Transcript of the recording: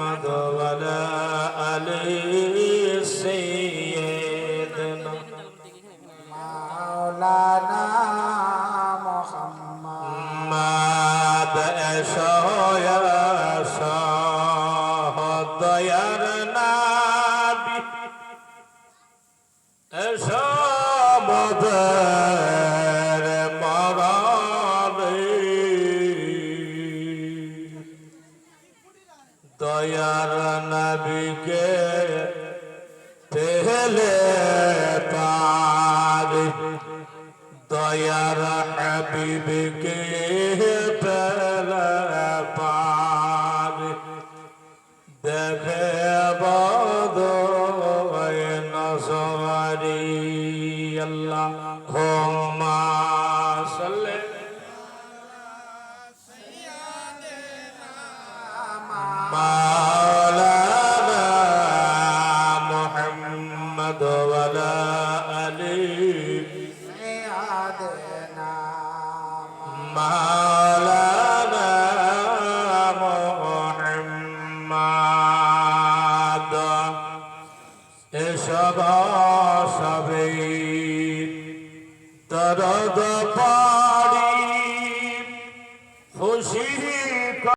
محمد ولا علی سیدنا مولانا محمد ما بأسه يا صاحب يا نبي أسامة দয়ার নবীকে পেহলে পারি। দয়ার হাবিবকে পেহলে পারি। দেখে বদ নসরি আল্লাহ হোমা সাল্লে محمد ولا آل سيدنا مولانا محمد এসব সবে তরদ পারি খুশি